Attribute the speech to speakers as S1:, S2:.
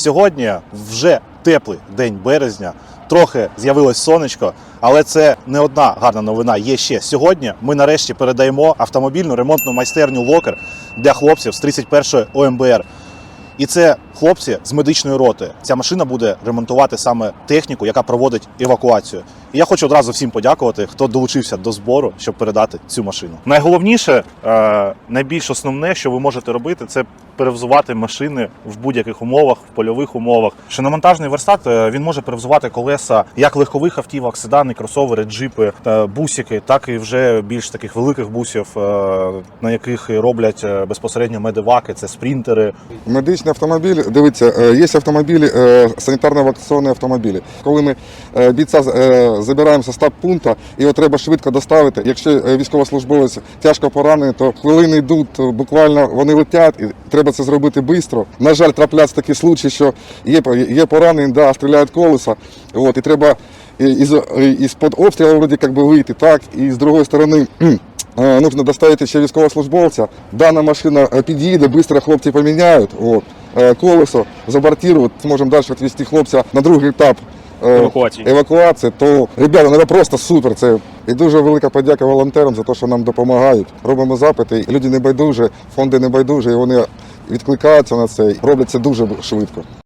S1: Сьогодні вже теплий день березня, трохи з'явилось сонечко, але це не одна гарна новина. Є ще сьогодні. Ми нарешті передаємо автомобільну ремонтну майстерню Локер для хлопців з 31-ї ОМБР. І це хлопці з медичної роти. Ця машина буде ремонтувати саме техніку, яка проводить евакуацію. І я хочу одразу всім подякувати, хто долучився до збору, щоб передати цю машину. Найголовніше, е, найбільш основне, що ви можете робити, це перевзувати машини в будь-яких умовах, в польових умовах. Шиномонтажний верстат е, він може перевзувати колеса як легкових автівок, седани, кросовери, джипи, е, бусики, так і вже більш таких великих бусів, на яких роблять безпосередньо медиваки, це спринтери,
S2: Медичний автомобіль, дивіться, е, є автомобілі, е, санітарно-евакуаційні автомобілі. Коли ми е, бійця забираємо з стаб пункту, його треба швидко доставити. Якщо військовослужбовець тяжко поранений, то хвилини йдуть, буквально вони летять, і треба це зробити швидко. На жаль, трапляться такі случаї, що є, є поранені, да, стріляють колеса, от, і треба із, із-під обстрілу вроді як би вийти, так, і з другої сторони. Нужно доставити ще військовослужбовця. Дана машина під'їде, швидко хлопці поміняють. От. Е, Колесо забортировать, зможемо далі відвести хлопця на другий етап е,
S3: Евакуації.
S2: евакуації. То, ребята, ну це просто супер. Це і дуже велика подяка волонтерам за те, що нам допомагають. Робимо запити. Люди не байдуже, фонди не байдуже, і вони відкликаються на це, роблять це дуже швидко.